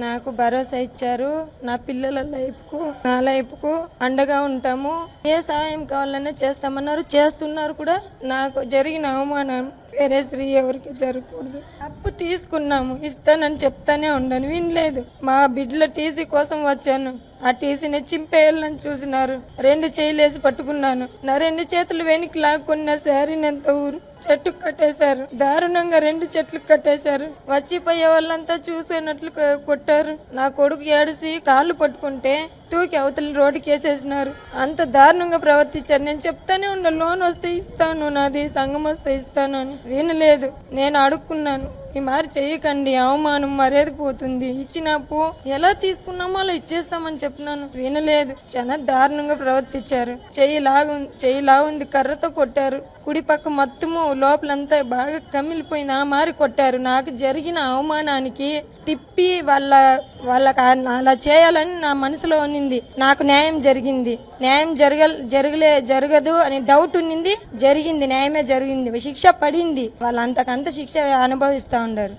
నాకు భరోసా ఇచ్చారు. నా పిల్లల లైఫ్కు నా లైఫ్కు అండగా ఉంటాము. ఏ సహాయం కావాలన్నా చేస్తామన్నారు. చేస్తున్నారు కూడా నాకు జరిగిన అవమానం వేరే స్త్రీ ఎవరికి జరగకూడదు. అప్పు తీసుకున్నాము. ఇస్తానని చెప్తానే ఉండను. వినలేదు. మా బిడ్డల టీసీ కోసం వచ్చాను. ఆ టీసీని చింపేయాలని చూసినారు. రెండు చేయలేసి పట్టుకున్నాను. నా రెండు చేతులు వెనక్కి లాక్కున్న శారీ ఎంత ఊరు చెట్టు కట్టేశారు. దారుణంగా రెండు చెట్లు కట్టేశారు. వచ్చిపోయే వాళ్ళంతా చూసేనట్లు కొట్టారు. నా కొడుకు ఏడిసి కాళ్ళు పట్టుకుంటే తూకి అవతల రోడ్డుకి వేసేసినారు. అంత దారుణంగా ప్రవర్తించారు. నేను చెప్తానే ఉన్నా లోన్ వస్తే ఇస్తాను నాది సంఘం వస్తే ఇస్తాను అని. వినలేదు. నేను అడుక్కున్నాను. ఈ మారి చేయకండి అవమానం మర్యాద పోతుంది. ఇచ్చిన ఎలా తీసుకున్నామో అలా ఇచ్చేస్తామని చెప్పినాను వినలేదు. చాలా దారుణంగా ప్రవర్తించారు. చెయ్యి లాగు చెయ్యి లాగుంది కర్రతో కొట్టారు. కుడి పక్క మొత్తము లోపలంతా బాగా కమిలిపోయింది. ఆ మారి కొట్టారు. నాకు జరిగిన అవమానానికి తిప్పి వాళ్ళ వాళ్ళకి అలా చేయాలని నా మనసులో ఉన్నింది నాకు న్యాయం జరిగింది. న్యాయం జరగ జరగలే జరగదు అని డౌట్ ఉన్నింది. జరిగింది న్యాయమే జరిగింది. శిక్ష పడింది. వాళ్ళంతకంత శిక్ష అనుభవిస్తూ ఉండారు.